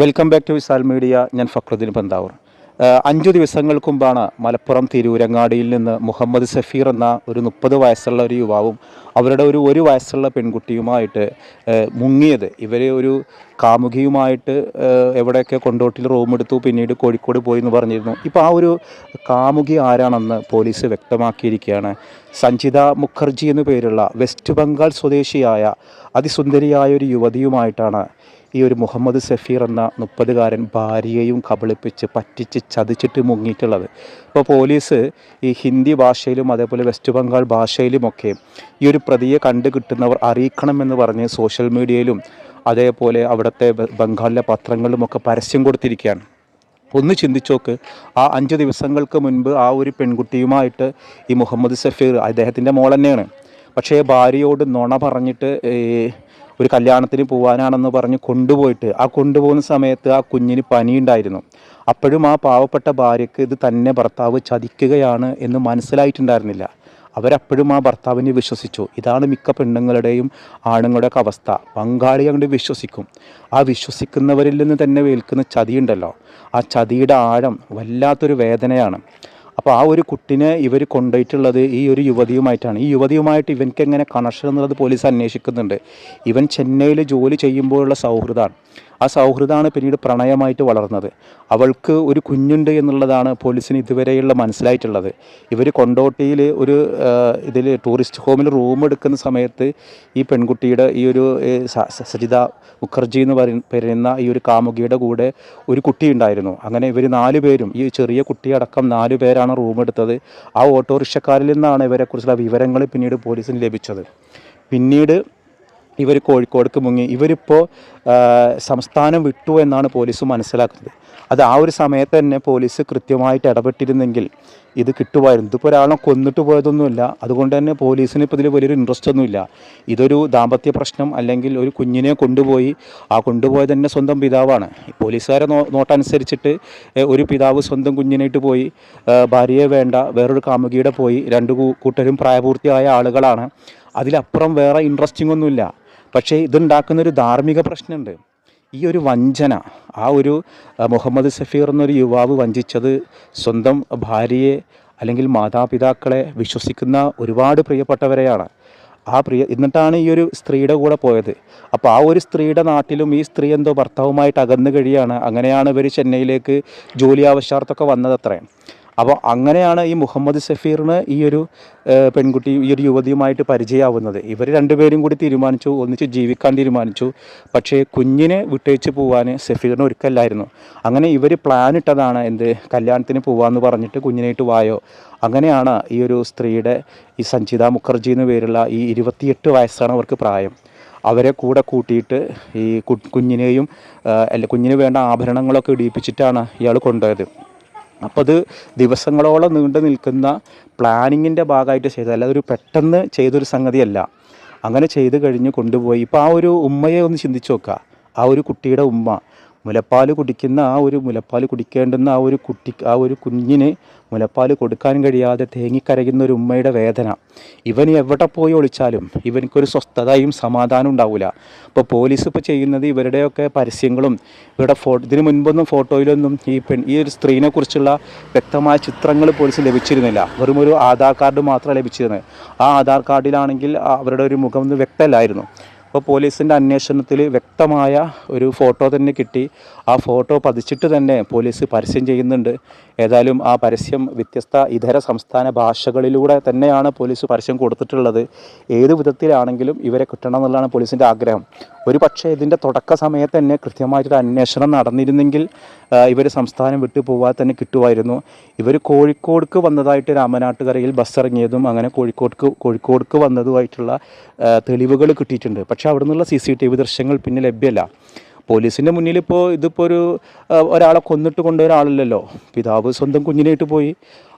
Welcome back to Visal media ഞാൻ ഫക്രുദ്ദീൻ പന്താവൂർ. അഞ്ചു ദിവസങ്ങൾക്ക് മുമ്പാണ് മലപ്പുറം തിരൂരങ്ങാടിയിൽ നിന്ന് മുഹമ്മദ് സഫീർ എന്ന ഒരു മുപ്പത് വയസ്സുള്ള ഒരു യുവാവും അവരുടെ ഒരു ഒരു വയസ്സുള്ള പെൺകുട്ടിയുമായിട്ട് മുങ്ങിയത്. ഇവരെ ഒരു കാമുകിയുമായിട്ട് എവിടെയൊക്കെ കൊണ്ടോട്ടിൽ റൂം എടുത്തു പിന്നീട് കോഴിക്കോട് പോയി എന്ന് പറഞ്ഞിരുന്നു. ഇപ്പോൾ ആ ഒരു കാമുകി ആരാണെന്ന് പോലീസ് വ്യക്തമാക്കിയിരിക്കുകയാണ്. സഞ്ജിത മുഖർജി എന്നു പേരുള്ള വെസ്റ്റ് ബംഗാൾ സ്വദേശിയായ അതിസുന്ദരിയായ ഒരു യുവതിയുമായിട്ടാണ് ഈ ഒരു മുഹമ്മദ് സഫീർ എന്ന മുപ്പതുകാരൻ ഭാര്യയെയും കബളിപ്പിച്ച് പറ്റിച്ച് ചതിച്ചിട്ട് മുങ്ങിയിട്ടുള്ളത്. അപ്പോൾ പോലീസ് ഈ ഹിന്ദി ഭാഷയിലും അതേപോലെ വെസ്റ്റ് ബംഗാൾ ഭാഷയിലുമൊക്കെ ഈ ഒരു പ്രതിയെ കണ്ടു കിട്ടുന്നവർ അറിയിക്കണമെന്ന് പറഞ്ഞ് സോഷ്യൽ മീഡിയയിലും അതേപോലെ അവിടുത്തെ ബംഗാളിലെ പത്രങ്ങളിലുമൊക്കെ പരസ്യം കൊടുത്തിരിക്കുകയാണ്. ഒന്ന് ചിന്തിച്ചോക്ക് ആ അഞ്ച് ദിവസങ്ങൾക്ക് മുൻപ് ആ ഒരു പെൺകുട്ടിയുമായിട്ട് ഈ മുഹമ്മദ് സഫീർ അദ്ദേഹത്തിന്റെ മോൾ തന്നെയാണ് പക്ഷേ ഭാര്യയോട് നുണ പറഞ്ഞിട്ട് ഒരു കല്യാണത്തിന് പോകാനാണെന്ന് പറഞ്ഞ് കൊണ്ടുപോയിട്ട് ആ കൊണ്ടുപോകുന്ന സമയത്ത് ആ കുഞ്ഞിന് പനിയുണ്ടായിരുന്നു. അപ്പോഴും ആ പാവപ്പെട്ട ഭാര്യയ്ക്ക് ഇത് തന്നെ ഭർത്താവ് ചതിക്കുകയാണ് എന്ന് മനസ്സിലായിട്ടുണ്ടായിരുന്നില്ല. അവരപ്പോഴും ആ ഭർത്താവിനെ വിശ്വസിച്ചു. ഇതാണ് മിക്ക പെണ്ണുങ്ങളുടെയും ആണുങ്ങളുടെയൊക്കെ അവസ്ഥ. പങ്കാളി അങ്ങോട്ട് വിശ്വസിക്കും. ആ വിശ്വസിക്കുന്നവരിൽ നിന്ന് തന്നെ വേൽക്കുന്ന ചതിയുണ്ടല്ലോ. ആ ചതിയുടെ ആഴം വല്ലാത്തൊരു വേദനയാണ്. അപ്പോൾ ആ ഒരു കുട്ടിനെ ഇവർ കൊണ്ടുപോയിട്ടുള്ളത് ഈ ഒരു യുവതിയുമായിട്ടാണ്. ഈ യുവതിയുമായിട്ട് ഇവൻക്ക് എങ്ങനെ കണക്ഷൻ എന്നുള്ളത് പോലീസ് അന്വേഷിക്കുന്നുണ്ട്. ഇവൻ ചെന്നൈയിൽ ജോലി ചെയ്യുമ്പോഴുള്ള സൗഹൃദമാണ്. ആ സൗഹൃദമാണ് പിന്നീട് പ്രണയമായിട്ട് വളർന്നത്. അവൾക്ക് ഒരു കുഞ്ഞുണ്ട് എന്നുള്ളതാണ് പോലീസിന് ഇതുവരെയുള്ള മനസ്സിലായിട്ടുള്ളത്. ഇവർ കൊണ്ടോട്ടിയിൽ ഒരു ഇതിൽ ടൂറിസ്റ്റ് ഹോമിൽ റൂം എടുക്കുന്ന സമയത്ത് ഈ പെൺകുട്ടിയുടെ ഈ ഒരു സജിത മുഖർജി എന്ന് പറയ- പറയുന്ന ഈ ഒരു കാമുകിയുടെ കൂടെ ഒരു കുട്ടി ഉണ്ടായിരുന്നു. അങ്ങനെ ഇവർ നാല് പേരും ഈ ചെറിയ കുട്ടിയടക്കം നാല് പേരാണ് റൂം എടുത്തത്. ആ ഓട്ടോറിക്ഷക്കാരിൽ നിന്നാണ് ഇവരെക്കുറിച്ചുള്ള വിവരങ്ങൾ പിന്നീട് പോലീസിന് ലഭിച്ചത്. പിന്നീട് ഇവർ കോഴിക്കോടേക്ക് മുങ്ങി ഇവരിപ്പോൾ സംസ്ഥാനം വിട്ടു എന്നാണ് പോലീസ് മനസ്സിലാക്കുന്നത്. അത് ആ ഒരു സമയത്ത് തന്നെ പോലീസ് കൃത്യമായിട്ട് ഇടപെട്ടിരുന്നെങ്കിൽ ഇത് കിട്ടുമായിരുന്നു. ഇതിപ്പോൾ ഒരാളെ കൊന്നിട്ട് പോയതൊന്നുമില്ല. അതുകൊണ്ട് തന്നെ പോലീസിന് ഇപ്പോൾ ഇതിൽ വലിയൊരു ഇൻട്രസ്റ്റ് ഒന്നുമില്ല. ഇതൊരു ദാമ്പത്യ പ്രശ്നം അല്ലെങ്കിൽ ഒരു കുഞ്ഞിനെ കൊണ്ടുപോയി ആ കൊണ്ടുപോയത് തന്നെ സ്വന്തം പിതാവാണ്. പോലീസുകാരെ നോ നോട്ടനുസരിച്ചിട്ട് ഒരു പിതാവ് സ്വന്തം കുഞ്ഞിനായിട്ട് പോയി ഭാര്യയെ വേണ്ട വേറൊരു കാമുകിയുടെ പോയി രണ്ട് കൂട്ടരും പ്രായപൂർത്തിയായ ആളുകളാണ്. അതിലപ്പുറം വേറെ ഇൻട്രസ്റ്റിംഗ് ഒന്നുമില്ല. പക്ഷേ ഇതുണ്ടാക്കുന്നൊരു ധാർമ്മിക പ്രശ്നമുണ്ട്. ഈ ഒരു വഞ്ചന ആ ഒരു മുഹമ്മദ് സഫീർ എന്നൊരു യുവാവ് വഞ്ചിച്ചത് സ്വന്തം ഭാര്യയെ അല്ലെങ്കിൽ മാതാപിതാക്കളെ വിശ്വസിക്കുന്ന ഒരുപാട് പ്രിയപ്പെട്ടവരെയാണ്. ആ പ്രിയ എന്നിട്ടാണ് ഈ ഒരു സ്ത്രീയുടെ കൂടെ പോയത്. അപ്പോൾ ആ ഒരു സ്ത്രീയുടെ നാട്ടിലും ഈ സ്ത്രീ എന്തോ ഭർത്താവുമായിട്ട് അകന്നു കഴിയാണ്. അങ്ങനെയാണ് ഇവർ ചെന്നൈയിലേക്ക് ജോലി ആവശ്യാർത്ഥമൊക്കെ വന്നതത്രേ അപ്പോൾ അങ്ങനെയാണ് ഈ മുഹമ്മദ് സഫീറിന് ഈ ഒരു പെൺകുട്ടി ഈ ഒരു യുവതിയുമായിട്ട് പരിചയമാവുന്നത്. ഇവർ രണ്ടുപേരും കൂടി തീരുമാനിച്ചു ഒന്നിച്ച് ജീവിക്കാൻ തീരുമാനിച്ചു. പക്ഷേ കുഞ്ഞിനെ വിട്ടേച്ച് പോകാൻ സഫീറിന് ഒരുക്കല്ലായിരുന്നു. അങ്ങനെ ഇവർ പ്ലാൻ ഇട്ടതാണ് എന്ത് കല്യാണത്തിന് പോവാന്ന് പറഞ്ഞിട്ട് കുഞ്ഞിനായിട്ട് വായോ. അങ്ങനെയാണ് ഈ ഒരു സ്ത്രീയുടെ ഈ സഞ്ജിത മുഖർജി എന്ന് പേരുള്ള ഈ ഇരുപത്തിയെട്ട് വയസ്സാണ് അവർക്ക് പ്രായം. അവരെ കൂടെ കൂട്ടിയിട്ട് ഈ കുഞ്ഞിനെയും അല്ല കുഞ്ഞിന് വേണ്ട ആഭരണങ്ങളൊക്കെ ഇടിയിപ്പിച്ചിട്ടാണ് ഇയാൾ കൊണ്ടുപോയത്. അപ്പോൾ അത് ദിവസങ്ങളോളം നീണ്ടു നിൽക്കുന്ന പ്ലാനിങ്ങിന്റെ ഭാഗമായിട്ട് ചെയ്തത്. അല്ലാതെ ഒരു പെട്ടെന്ന് ചെയ്തൊരു സംഗതിയല്ല. അങ്ങനെ ചെയ്ത് കഴിഞ്ഞ് കൊണ്ടുപോയി. ഇപ്പോൾ ആ ഒരു ഉമ്മയെ ഒന്ന് ചിന്തിച്ച് നോക്കുക. ആ ഒരു കുട്ടിയുടെ ഉമ്മ. മുലപ്പാൽ കുടിക്കുന്ന ആ ഒരു മുലപ്പാൽ കുടിക്കേണ്ടുന്ന ആ ഒരു കുട്ടി ആ ഒരു കുഞ്ഞിന് മുലപ്പാൽ കൊടുക്കാൻ കഴിയാതെ തേങ്ങിക്കരയുന്ന ഒരു ഉമ്മയുടെ വേദന. ഇവൻ എവിടെ പോയി ഒളിച്ചാലും ഇവനക്കൊരു സ്വസ്ഥതയും സമാധാനം ഉണ്ടാവില്ല ഇപ്പോൾ പോലീസ് ഇപ്പോൾ ചെയ്യുന്നത് ഇവരുടെയൊക്കെ പരസ്യങ്ങളും ഇവരുടെ ഫോ ഇതിന് മുൻപൊന്നും ഫോട്ടോയിലൊന്നും ഈ പെൺ ഈ ഒരു സ്ത്രീനെ കുറിച്ചുള്ള വ്യക്തമായ ചിത്രങ്ങൾ പോലീസ് ലഭിച്ചിരുന്നില്ല. വെറും ഒരു ആധാർ കാർഡ് മാത്രം ലഭിച്ചിരുന്നത്. ആ ആധാർ കാർഡിലാണെങ്കിൽ അവരുടെ ഒരു മുഖം വ്യക്തമല്ലായിരുന്നു. അപ്പോൾ പോലീസിന്റെ അന്വേഷണത്തിൽ വ്യക്തമായ ഒരു ഫോട്ടോ തന്നെ കിട്ടി. ആ ഫോട്ടോ പതിച്ചിട്ട് തന്നെ പോലീസ് പരസ്യം ചെയ്യുന്നുണ്ട്. ഏതായാലും ആ പരസ്യം വ്യത്യസ്ത ഇതര സംസ്ഥാന ഭാഷകളിലൂടെ തന്നെയാണ് പോലീസ് പരസ്യം കൊടുത്തിട്ടുള്ളത്. ഏത് വിധത്തിലാണെങ്കിലും ഇവരെ കിട്ടണം എന്നുള്ളതാണ് പോലീസിന്റെ ആഗ്രഹം. ഒരു പക്ഷേ ഇതിന്റെ തുടക്ക സമയത്ത് തന്നെ കൃത്യമായിട്ടൊരു അന്വേഷണം നടന്നിരുന്നെങ്കിൽ ഇവർ സംസ്ഥാനം വിട്ടു പോകാതെ തന്നെ കിട്ടുമായിരുന്നു. ഇവർ കോഴിക്കോടേക്ക് വന്നതായിട്ട് രാമനാട്ടുകരയിൽ ബസ് ഇറങ്ങിയതും അങ്ങനെ കോഴിക്കോടേക്ക് കോഴിക്കോടേക്ക് വന്നതുമായിട്ടുള്ള തെളിവുകൾ കിട്ടിയിട്ടുണ്ട്. പക്ഷേ അവിടെ നിന്നുള്ള സി സി ടി വി ദൃശ്യങ്ങൾ പിന്നെ ലഭ്യമല്ല. പോലീസിന്റെ മുന്നിൽ ഇപ്പോൾ ഇതിപ്പോൾ ഒരു ഒരാളെ കൊന്നിട്ട് കൊണ്ടുപോയ ഒരാളില്ലല്ലോ. പിതാവ് സ്വന്തം കുഞ്ഞിനായിട്ട് പോയി.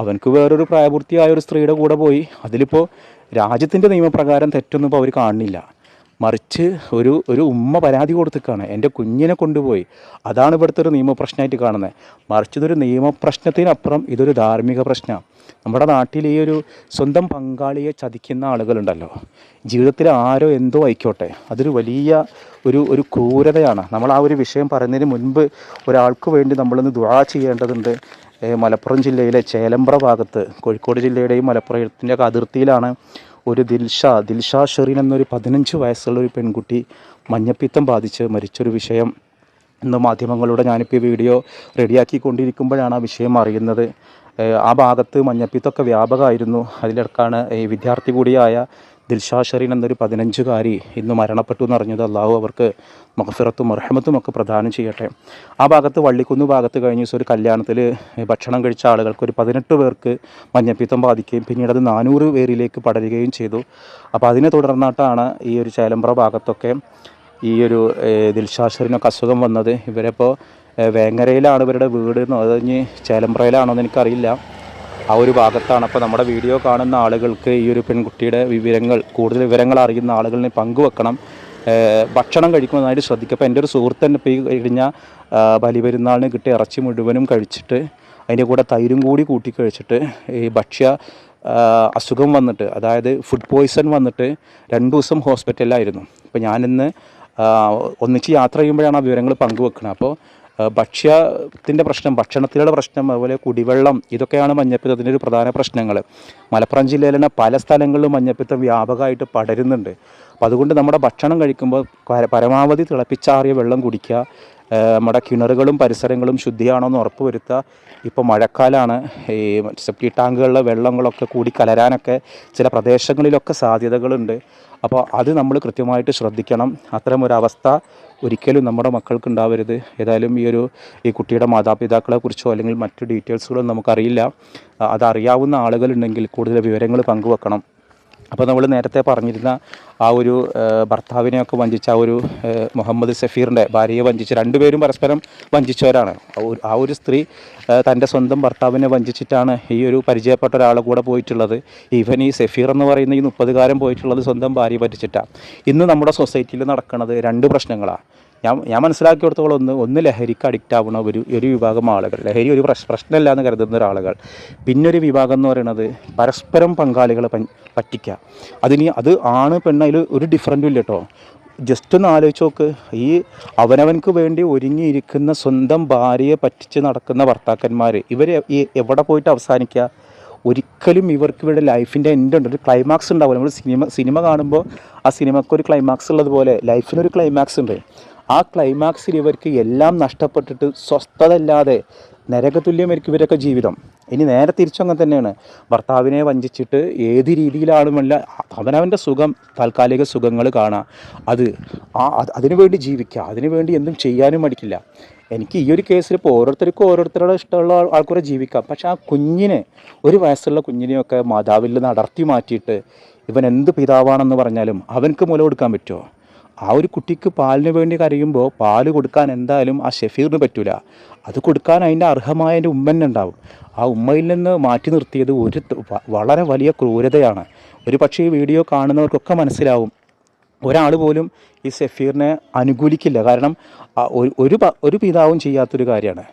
അവനക്ക് വേറൊരു പ്രായപൂർത്തിയായ ഒരു സ്ത്രീയുടെ കൂടെ പോയി. അതിലിപ്പോൾ രാജ്യത്തിന്റെ നിയമപ്രകാരം തെറ്റൊന്നും ഇപ്പോൾ അവർ കാണുന്നില്ല. മറിച്ച് ഒരു ഒരു ഉമ്മ പരാതി കൊടുത്തിക്കാണ്. എന്റെ കുഞ്ഞിനെ കൊണ്ടുപോയി. അതാണ് ഇവിടുത്തെ ഒരു നിയമപ്രശ്നമായിട്ട് കാണുന്നത്. മറിച്ച് ഇതൊരു നിയമപ്രശ്നത്തിനപ്പുറം ഇതൊരു ധാർമ്മിക പ്രശ്നമാണ്. നമ്മുടെ നാട്ടിൽ ഈ ഒരു സ്വന്തം പങ്കാളിയെ ചതിക്കുന്ന ആളുകളുണ്ടല്ലോ. ജീവിതത്തിൽ ആരോ എന്തോ ആയിക്കോട്ടെ. അതൊരു വലിയ ഒരു ഒരു ക്രൂരതയാണ്. നമ്മൾ ആ ഒരു വിഷയം പറയുന്നതിന് മുൻപ് ഒരാൾക്ക് വേണ്ടി നമ്മളൊന്ന് ദുആ ചെയ്യേണ്ടതുണ്ട്. മലപ്പുറം ജില്ലയിലെ ചേലമ്പ്ര ഭാഗത്ത് കോഴിക്കോട് ജില്ലയുടെയും മലപ്പുറത്തിന്റെ ഒക്കെ അതിർത്തിയിലാണ് ഒരു ദിൽഷ ദിൽഷ ഷെറിൻ എന്നൊരു പതിനഞ്ച് വയസ്സുള്ള ഒരു പെൺകുട്ടി മഞ്ഞപ്പിത്തം ബാധിച്ച് മരിച്ചൊരു വിഷയം. ഇന്ന് മാധ്യമങ്ങളിലൂടെ ഞാനിപ്പോൾ ഈ വീഡിയോ റെഡിയാക്കിക്കൊണ്ടിരിക്കുമ്പോഴാണ് ആ വിഷയം അറിയുന്നത്. ആ ഭാഗത്ത് മഞ്ഞപ്പിത്തമൊക്കെ വ്യാപകമായിരുന്നു. അതിലിടക്കാണ് ഈ വിദ്യാർത്ഥി കൂടിയായ ദിൽഷാ ഷെറീൻ എന്നൊരു പതിനഞ്ചുകാരി ഇന്ന് മരണപ്പെട്ടു എന്ന് അറിഞ്ഞത് അള്ളാഹു അവർക്ക് മഹഫിറത്തും മർഹമത്തും ഒക്കെ പ്രദാനം ചെയ്യട്ടെ. ആ ഭാഗത്ത് വള്ളിക്കുന്ന് ഭാഗത്ത് കഴിഞ്ഞ ദിവസം ഒരു കല്യാണത്തിൽ ഭക്ഷണം കഴിച്ച ആളുകൾക്ക് ഒരു പതിനെട്ട് പേർക്ക് മഞ്ഞപ്പിത്തം ബാധിക്കുകയും പിന്നീട് അത് നാനൂറ് പേരിലേക്ക് പടരുകയും ചെയ്തു. അപ്പോൾ അതിനെ തുടർന്നിട്ടാണ് ഈ ഒരു ചേലമ്പ്ര ഭാഗത്തൊക്കെ ഈ ഒരു ദിൽഷാഷറിനൊക്കെ ദിൽഷാ ഷെറിനൊക്കെ അസുഖം വന്നത്. ഇവരിപ്പോൾ വേങ്ങരയിലാണ് ഇവരുടെ വീട് എന്ന് അത് ചേലമ്പ്രയിലാണോ എന്ന് എനിക്കറിയില്ല. ആ ഒരു ഭാഗത്താണ്. അപ്പോൾ നമ്മുടെ വീഡിയോ കാണുന്ന ആളുകൾക്ക് ഈ ഒരു പെൺകുട്ടിയുടെ വിവരങ്ങൾ കൂടുതൽ വിവരങ്ങൾ അറിയുന്ന ആളുകളിനെ പങ്കുവെക്കണം. ഭക്ഷണം ഭക്ഷണം നന്നായിട്ട് ശ്രദ്ധിക്കുക. അപ്പോൾ എന്റെ ഒരു സുഹൃത്ത് തന്നെ ഇപ്പോൾ ഈ കഴിഞ്ഞ ബലിപെരുന്നാളിന് കിട്ടിയ ഇറച്ചി മുഴുവനും കഴിച്ചിട്ട് അതിന്റെ കൂടെ തൈരും കൂടി കൂട്ടി കഴിച്ചിട്ട് ഈ ഭക്ഷ്യ അസുഖം വന്നിട്ട് അതായത് ഫുഡ് പോയ്സൺ വന്നിട്ട് രണ്ട് ദിവസം ഹോസ്പിറ്റലിലായിരുന്നു അപ്പോൾ ഞാനിന്ന് ഒന്നിച്ച് യാത്ര ചെയ്യുമ്പോഴാണ് ആ വിവരങ്ങൾ പങ്കുവെക്കുന്നത് അപ്പോൾ ഭക്ഷ്യത്തിന്റെ പ്രശ്നം ഭക്ഷണത്തിലുള്ള പ്രശ്നം അതുപോലെ കുടിവെള്ളം ഇതൊക്കെയാണ് മഞ്ഞപ്പിത്തത്തിന്റെ ഒരു പ്രധാന പ്രശ്നങ്ങൾ മലപ്പുറം ജില്ലയിൽ തന്നെ പല സ്ഥലങ്ങളിലും മഞ്ഞപ്പിത്തം വ്യാപകമായിട്ട് പടരുന്നുണ്ട്. അപ്പോൾ അതുകൊണ്ട് നമ്മുടെ ഭക്ഷണം കഴിക്കുമ്പോൾ പരമാവധി തിളപ്പിച്ചാറിയ വെള്ളം കുടിക്കുക. നമ്മുടെ കിണറുകളും പരിസരങ്ങളും ശുദ്ധിയാണോ എന്ന് ഉറപ്പ് വരുത്തുക. ഇപ്പോൾ മഴക്കാലമാണ് ഈ സെപ്റ്റി ടാങ്കുകളിലെ വെള്ളങ്ങളൊക്കെ കൂടി കലരാനൊക്കെ ചില പ്രദേശങ്ങളിലൊക്കെ സാധ്യതകളുണ്ട്. അപ്പോൾ അത് നമ്മൾ കൃത്യമായിട്ട് ശ്രദ്ധിക്കണം. അത്തരം ഒരവസ്ഥ ഒരിക്കലും നമ്മുടെ മക്കൾക്ക് ഉണ്ടാവരുത്. ഏതായാലും ഈ ഒരു ഈ കുട്ടിയുടെ മാതാപിതാക്കളെ കുറിച്ചോ അല്ലെങ്കിൽ മറ്റ് ഡീറ്റെയിൽസുകളോ നമുക്കറിയില്ല. അതറിയാവുന്ന ആളുകളുണ്ടെങ്കിൽ കൂടുതൽ വിവരങ്ങൾ പങ്കുവെക്കണം. അപ്പോൾ നമ്മൾ നേരത്തെ പറഞ്ഞിരുന്ന ആ ഒരു ഭർത്താവിനെയൊക്കെ വഞ്ചിച്ച ആ ഒരു മുഹമ്മദ് സഫീറിന്റെ ഭാര്യയെ വഞ്ചിച്ച് രണ്ടുപേരും പരസ്പരം വഞ്ചിച്ചവരാണ്. ആ ഒരു- സ്ത്രീ തന്റെ സ്വന്തം ഭർത്താവിനെ വഞ്ചിച്ചിട്ടാണ് ഈ ഒരു പരിചയപ്പെട്ട ഒരാളെ കൂടെ പോയിട്ടുള്ളത്. ഈവൻ ഈ സഫീർ എന്ന് പറയുന്ന ഈ മുപ്പതുകാരൻ പോയിട്ടുള്ളത് സ്വന്തം ഭാര്യയെ പറ്റിച്ചിട്ടാണ് ഇന്ന് നമ്മുടെ സൊസൈറ്റിയിൽ നടക്കുന്നത് രണ്ട് പ്രശ്നങ്ങളാണ് ഞാൻ ഞാൻ മനസ്സിലാക്കിയെടുത്തോളം ഒന്ന് ഒന്ന് ലഹരിക്ക് അഡിക്റ്റ് ആവുന്ന ഒരു ഒരു വിഭാഗം ആളുകൾ. ലഹരി ഒരു പ്രശ് പ്രശ്നമല്ല എന്ന് കരുതുന്ന ഒരാളുകൾ. പിന്നൊരു വിഭാഗം എന്ന് പറയുന്നത് പരസ്പരം പങ്കാളികളെ പറ്റിക്കുക അതിന് അത് ആണ് പെണ്ണ് ഒരു ഡിഫറന്റും ഇല്ല കേട്ടോ ജസ്റ്റ് ഒന്ന് ആലോചിച്ച് നോക്ക്. ഈ അവനവനക്ക് വേണ്ടി ഒരുങ്ങിയിരിക്കുന്ന സ്വന്തം ഭാര്യയെ പറ്റിച്ച് നടക്കുന്ന ഭർത്താക്കന്മാർ ഇവർ എവിടെ പോയിട്ട് അവസാനിക്കുക ഒരിക്കലും ഇവർക്ക് ഇവരുടെ ലൈഫിന്റെ എൻഡ് ഉണ്ട്. ഒരു ക്ലൈമാക്സ് ഉണ്ടാവും നമ്മൾ സിനിമ സിനിമ കാണുമ്പോൾ ആ സിനിമക്ക് ഒരു ക്ലൈമാക്സ് ഉള്ളതുപോലെ ലൈഫിനൊരു ക്ലൈമാക്സ് ഉണ്ട്. ആ ക്ലൈമാക്സിൽ ഇവർക്ക് എല്ലാം നഷ്ടപ്പെട്ടിട്ട് സ്വസ്ഥതല്ലാതെ നരകതുല്യം നരകതുല്യമായിരിക്കും ഇവരൊക്കെ ജീവിതം. ഇനി നേരെ തിരിച്ചങ്ങനെ തന്നെയാണ്. ഭർത്താവിനെ വഞ്ചിച്ചിട്ട് ഏത് രീതിയിലാണുമല്ല അവനവന്റെ സുഖം താൽക്കാലിക സുഖങ്ങൾ കാണാം. അത് ആ അത് അതിനുവേണ്ടി ജീവിക്കുക അതിനുവേണ്ടി എന്തും ചെയ്യാനും മടിക്കില്ല. എനിക്ക് ഈ ഒരു കേസിൽ ഇപ്പോൾ ഓരോരുത്തർക്കും ഓരോരുത്തരുടെ ഇഷ്ടമുള്ള ആൾ- ആൾക്കാരെ ജീവിക്കാം. പക്ഷേ ആ കുഞ്ഞിനെ ഒരു വയസ്സുള്ള കുഞ്ഞിനെയൊക്കെ മാതാവിൽ നിന്ന് അടർത്തി മാറ്റിയിട്ട് ഇവൻ എന്ത് പിതാവാണെന്ന് പറഞ്ഞാലും അവനക്ക് മുല കൊടുക്കാൻ പറ്റുമോ? ആ ഒരു കുട്ടിക്ക് പാലിന് വേണ്ടി കരയുമ്പോൾ പാൽ കൊടുക്കാൻ എന്തായാലും ആ ഷെഫീറിന് പറ്റൂല. അത് കൊടുക്കാൻ അതിന്റെ അർഹമായ എന്റെ ഉമ്മന്നെ ഉണ്ടാവും. ആ ഉമ്മയിൽ നിന്ന് മാറ്റി നിർത്തിയത് ഒരു വളരെ വലിയ ക്രൂരതയാണ്. ഒരു പക്ഷേ ഈ വീഡിയോ കാണുന്നവർക്കൊക്കെ മനസ്സിലാവും. ഒരാൾ പോലും ഈ സഫീറിനെ അനുകൂലിക്കില്ല. കാരണം ഒരു ഒരു പിതാവും ചെയ്യാത്തൊരു കാര്യമാണ്.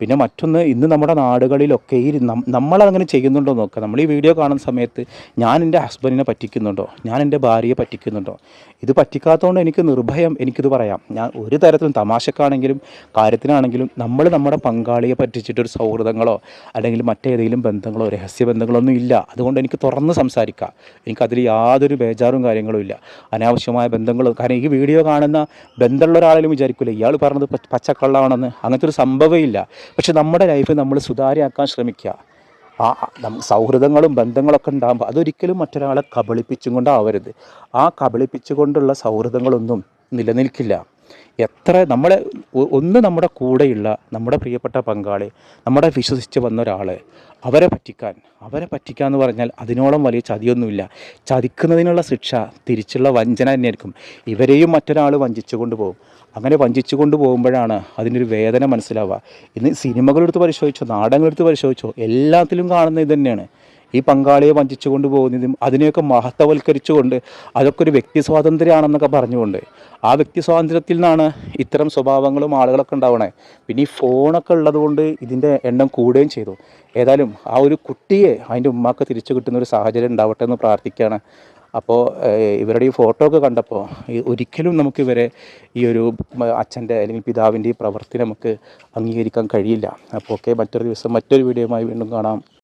പിന്നെ മറ്റൊന്ന് ഇന്ന് നമ്മുടെ നാടുകളിലൊക്കെ ഈ നമ്മളതങ്ങനെ ചെയ്യുന്നുണ്ടോ നോക്കുക നമ്മൾ ഈ വീഡിയോ കാണുന്ന സമയത്ത് ഞാൻ എന്റെ ഹസ്ബൻഡിനെ പറ്റിക്കുന്നുണ്ടോ? ഞാൻ എന്റെ ഭാര്യയെ പറ്റിക്കുന്നുണ്ടോ? ഇത് പറ്റിക്കാത്തതുകൊണ്ട് എനിക്ക് നിർഭയം എനിക്കിത് പറയാം. ഞാൻ ഒരു തരത്തിലും തമാശക്കാണെങ്കിലും കാര്യത്തിനാണെങ്കിലും നമ്മൾ നമ്മുടെ പങ്കാളിയെ പറ്റിച്ചിട്ടൊരു സൗഹൃദങ്ങളോ അല്ലെങ്കിൽ മറ്റേതെങ്കിലും ബന്ധങ്ങളോ രഹസ്യ ബന്ധങ്ങളോ ഒന്നും ഇല്ല. അതുകൊണ്ട് എനിക്ക് തുറന്ന് സംസാരിക്കാം. എനിക്കതിൽ യാതൊരു ബേജാറും കാര്യങ്ങളും ഇല്ല. അനാവശ്യമായ ബന്ധങ്ങൾ കാരണം ഈ വീഡിയോ കാണുന്ന ബന്ധമുള്ള ഒരാളെങ്കിലും വിചാരിക്കില്ല ഇയാൾ പറഞ്ഞത് പച്ചക്കള്ളാണെന്ന് അങ്ങനത്തെ ഒരു സംഭവമില്ല പക്ഷെ നമ്മുടെ ലൈഫ് നമ്മൾ സുതാര്യമാക്കാൻ ശ്രമിക്കുക. ആ സൗഹൃദങ്ങളും ബന്ധങ്ങളൊക്കെ ഉണ്ടാകുമ്പോൾ അതൊരിക്കലും മറ്റൊരാളെ കബളിപ്പിച്ചും കൊണ്ടാവരുത്. ആ കബളിപ്പിച്ചുകൊണ്ടുള്ള സൗഹൃദങ്ങളൊന്നും നിലനിൽക്കില്ല. എത്ര നമ്മളെ ഒന്ന് നമ്മുടെ കൂടെയുള്ള നമ്മുടെ പ്രിയപ്പെട്ട പങ്കാളി നമ്മുടെ വിശ്വസിച്ച് വന്ന ഒരാൾ അവരെ പറ്റിക്കാൻ അവരെ പറ്റിക്കുക എന്ന് പറഞ്ഞാൽ അതിനോളം വലിയ ചതിയൊന്നുമില്ല. ചതിക്കുന്നതിനുള്ള ശിക്ഷ തിരിച്ചുള്ള വഞ്ചന തന്നെയായിരിക്കും. ഇവരെയും മറ്റൊരാൾ വഞ്ചിച്ചു കൊണ്ടുപോകും അങ്ങനെ വഞ്ചിച്ചു കൊണ്ടുപോകുമ്പോഴാണ് അതിനൊരു വേദന മനസ്സിലാവുക. ഇന്ന് സിനിമകളെടുത്ത് പരിശോധിച്ചോ നാടകങ്ങളെടുത്ത് പരിശോധിച്ചോ എല്ലാത്തിലും കാണുന്ന ഇത് തന്നെയാണ്. ഈ പങ്കാളിയെ വഞ്ചിച്ചുകൊണ്ട് പോകുന്നതും അതിനെയൊക്കെ മഹത്വവൽക്കരിച്ചുകൊണ്ട് അതൊക്കെ ഒരു വ്യക്തി സ്വാതന്ത്ര്യമാണെന്നൊക്കെ പറഞ്ഞുകൊണ്ട് ആ വ്യക്തി സ്വാതന്ത്ര്യത്തിൽ നിന്നാണ് ഇത്തരം സ്വഭാവങ്ങളും ആളുകളൊക്കെ ഉണ്ടാവണേ. പിന്നെ ഈ ഫോണൊക്കെ ഉള്ളതുകൊണ്ട് ഇതിന്റെ എണ്ണം കൂടുകയും ചെയ്തു. ഏതായാലും ആ ഒരു കുട്ടിയെ അതിന്റെ ഉമ്മാക്ക് തിരിച്ചു കിട്ടുന്ന ഒരു സാഹചര്യം ഉണ്ടാവട്ടെ എന്ന് പ്രാർത്ഥിക്കുകയാണ്. അപ്പോൾ ഇവരുടെ ഈ ഫോട്ടോ ഒക്കെ കണ്ടപ്പോൾ ഒരിക്കലും നമുക്ക് ഇവരെ ഈ ഒരു അച്ഛന്റെ അല്ലെങ്കിൽ പിതാവിന്റെ ഈ പ്രവൃത്തി നമുക്ക് അംഗീകരിക്കാൻ കഴിയില്ല. അപ്പോൾ ഓക്കെ മറ്റൊരു ദിവസം മറ്റൊരു വീഡിയോയുമായി വീണ്ടും കാണാം.